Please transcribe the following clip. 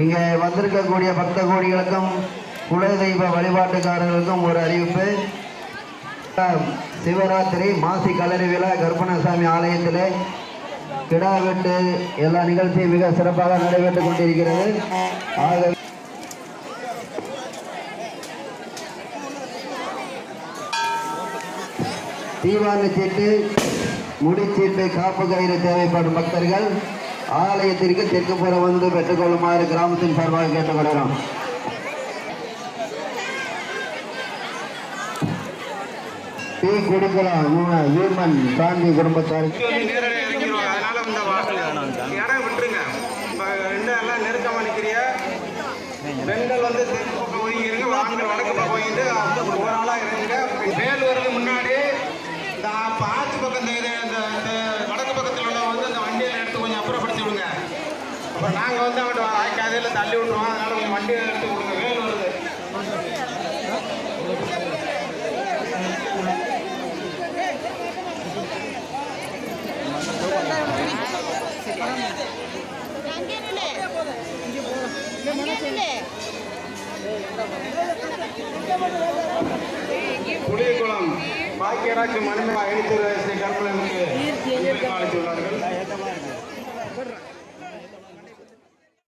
இங்கே வந்திருக்கக்கூடிய பக்த கோடிகளுக்கும் குலதெய்வ வழிபாட்டுக்காரர்களுக்கும் ஒரு அறிவிப்பு. சிவராத்திரி மாசி கலரி விழா கருப்பணசாமி ஆலயத்தில் கிடா வெட்டு எல்லா நிகழ்ச்சியும் மிக சிறப்பாக நடைபெற்றுக் கொண்டிருக்கிறது. ஆக தீவான சீட்டு முடிச்சீட்டு காப்பு கயிறு தேவைப்படும் பக்தர்கள் ஆலயத்திற்கு தெற்கு புறம் வந்து பெற்றுக்கொள்ளுமாறு கிராமத்தின் சார்பாக கேட்டுக்கொள்கிறோம். டீ குடிக்கலாம். மூ- வீமன் சாந்தி குடும்பத்தாருக்கு நெருக்கமா நிற்கிறிய பெண்கள் வந்து தெற்கு பக்கம் ஒதுங்கிருங்க ஆண்கள் வடக்கு பக்கம் அப்புறம் நாங்கள் வந்து அவன் வாய்க்காதையில் தள்ளி விட்டுருவோம். அதனால் உங்கள் வண்டியை எடுத்து கொடுங்க வேணும் வருது புளியகுளம் பாக்கியராஜ் மணிமேகா எழுத்து ஸ்ரீ கருப்பலனுக்கு அழைத்துள்ளார்கள்